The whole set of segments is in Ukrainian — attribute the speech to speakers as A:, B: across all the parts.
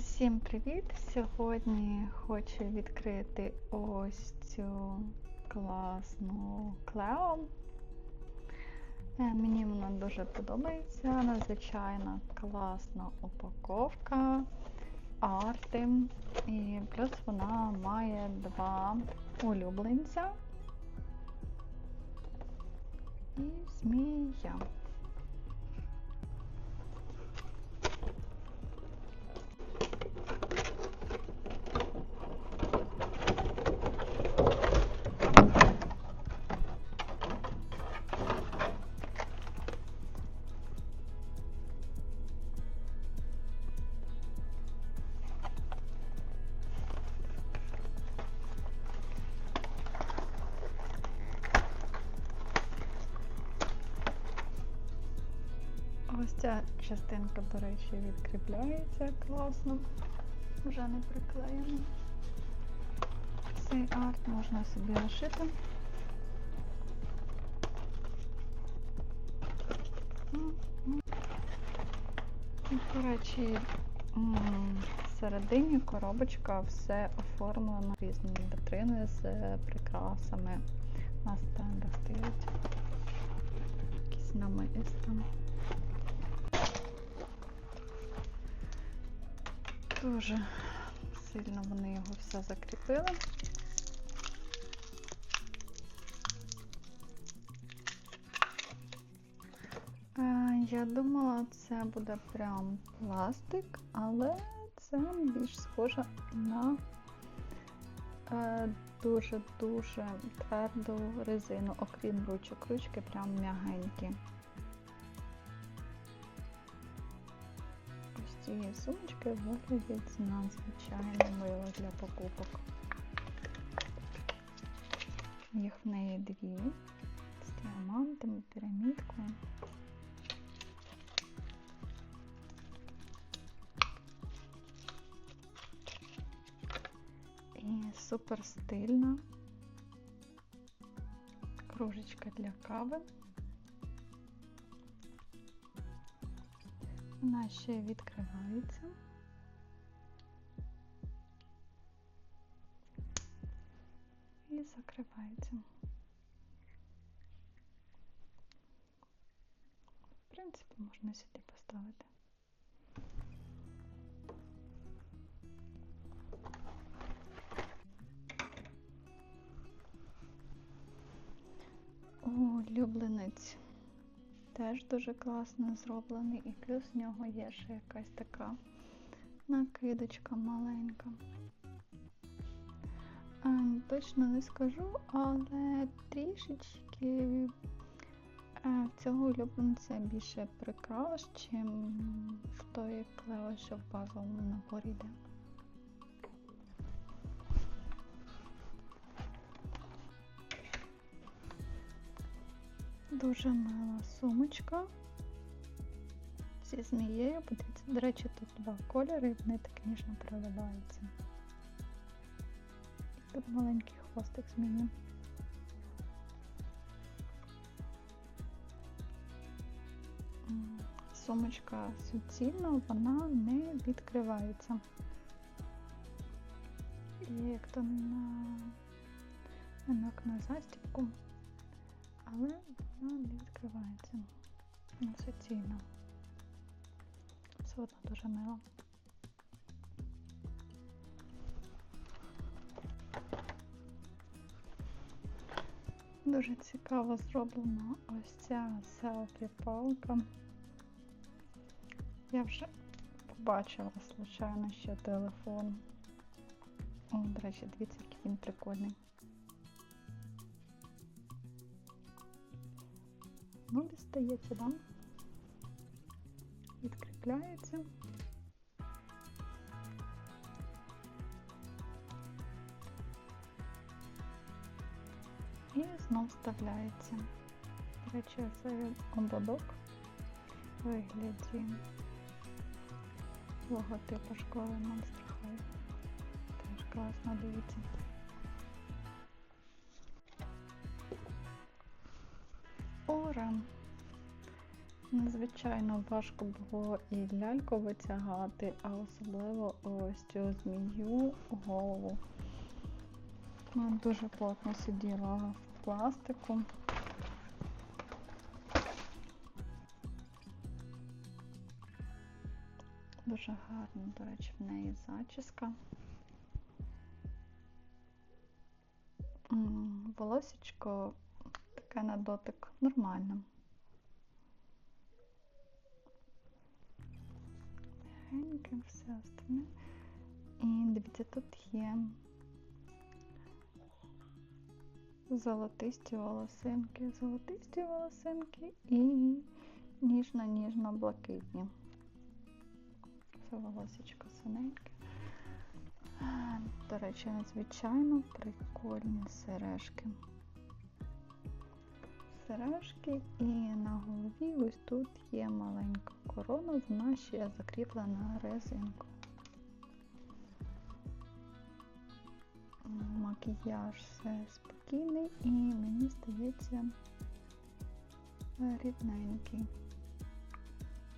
A: Усім привіт! Сьогодні хочу відкрити ось цю класну клео. Е, Мені вона дуже подобається. Надзвичайно класна упаковка, арти. І плюс вона має два улюбленця і змія. Ця частинка, до речі, відкріпляється класно, вже не приклеєно. Цей арт можна собі лишити. До речі, всередині коробочка все оформлено різними вітрини з прикрасами. На стендах стоять якісь намиста. Дуже сильно вони його все закріпили. Е, Я думала, це буде прям пластик, але це більш схоже на е, дуже-дуже тверду резину, окрім ручок. Ручки прям м'ягенькі. Цієї сумочки виглядять надзвичайно мило для покупок. Їх в неї дві з діамантами, пірамідкою. І супер стильна кружечка для кави. Вона ще відкривається. І закривається. В принципі, можна сюди поставити. Улюбленець теж дуже класно зроблений, і плюс в нього є ще якась така накидочка маленька. Точно не скажу, але трішечки а, цього улюбленця більше прикрас, чим в той клео, що в базовому наборі йде. Дуже мила сумочка зі змією. Подивіться, до речі, тут два кольори, вони так ніжно переливаються. І тут маленький хвостик змії. Сумочка суцільна, вона не відкривається. Є як то на на застібку але вона не відкривається. Ну, суцільно. Все одно дуже мило. Дуже цікаво зроблена ось ця селфі-палка. Я вже побачила, случайно, ще телефон. О, до речі, дивіться, який він прикольний. Ну, дістається, да? Відкріпляється. І знов вставляється. До речі, це ободок в вигляді логотипу школи High. Теж класно дивиться. Ура! Надзвичайно важко було і ляльку витягати, а особливо ось цю змію голову. Вона дуже плотно сиділа в пластику. Дуже гарно, до речі, в неї зачіска. Волосічко таке на дотик нормально. Мягеньке, все остальне. І дивіться, тут є золотисті волосинки, золотисті волосинки і ніжно-ніжно-блакитні. Це волосечко синеньке. До речі, надзвичайно прикольні сережки. Сережки і на голові ось тут є маленька корона, вона ще закріплена резинкою. Макіяж все спокійний і мені здається рідненький.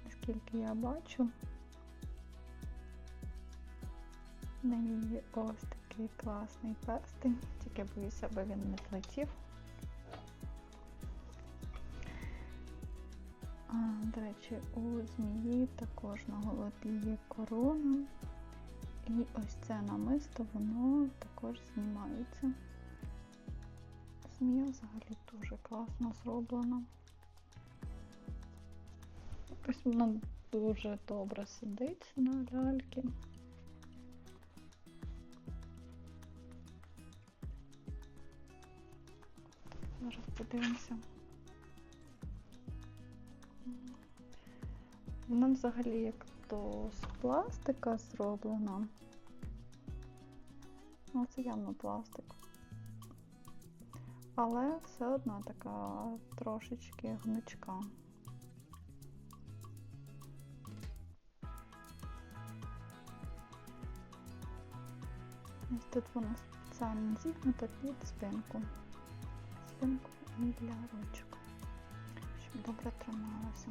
A: Наскільки я бачу, неї є ось такий класний перстень, тільки боюся, аби він не злетів. А, до речі, у змії також на голові є корона. І ось це намисто, воно також знімається. Змія взагалі дуже класно зроблена. Ось вона дуже добре сидить на ляльки. Зараз подивимося. Вона взагалі як то з пластика зроблена. Ну, це явно пластик. Але все одно така трошечки гнучка. Ось тут вона спеціально зігнута під спинку. Спинку і для ручок, добре трималася.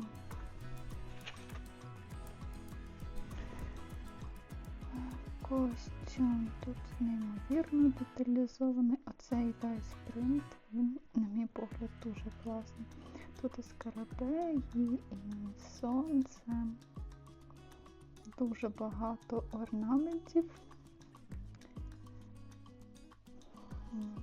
A: Костюм тут неймовірно деталізований, а цей весь принт, він, на мій погляд, дуже класний. Тут і скарабеї, і сонце, дуже багато орнаментів. М.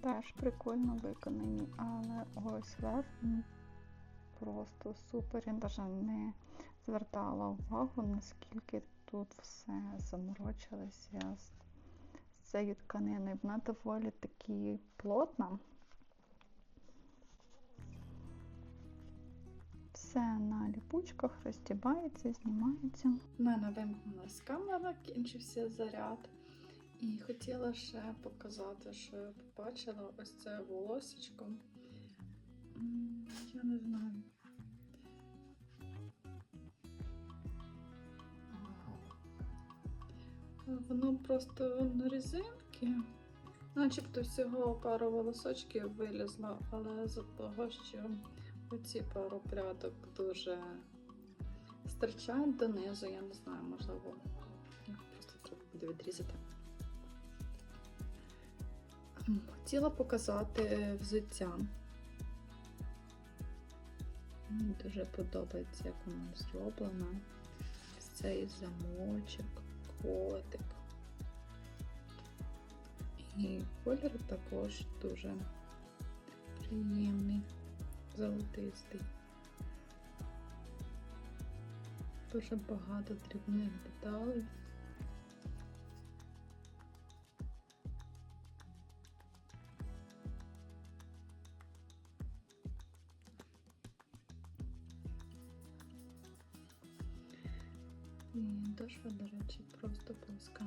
A: Теж прикольно виконані, але ось верх просто супер. Я навіть не звертала увагу, наскільки тут все заморочилося з цією тканиною. Вона доволі таки плотна. Все на ліпучках розтібається, знімається. У мене вимкнулася камера, кінчився заряд. І хотіла ще показати, що я побачила ось це волосечко. Я не знаю. Воно просто на резинки. Начебто всього пару волосочків вилізло, але з-за того, що оці пару прядок дуже стирчають донизу, я не знаю, можливо, їх просто треба буде відрізати. Хотіла показати взуття. Мені дуже подобається, як воно зроблено. Ось цей замочок, котик. І колір також дуже приємний, золотистий. Дуже багато дрібних деталей. І дошва, до речі, просто плоска.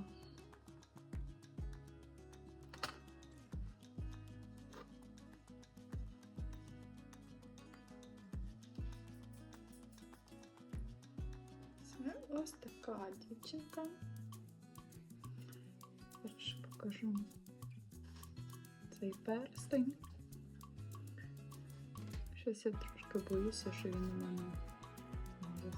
A: Це ось така дівчинка. Перше покажу цей перстень.
B: Щось я трошки боюся, що він у мене може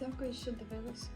B: дякую, що дивились.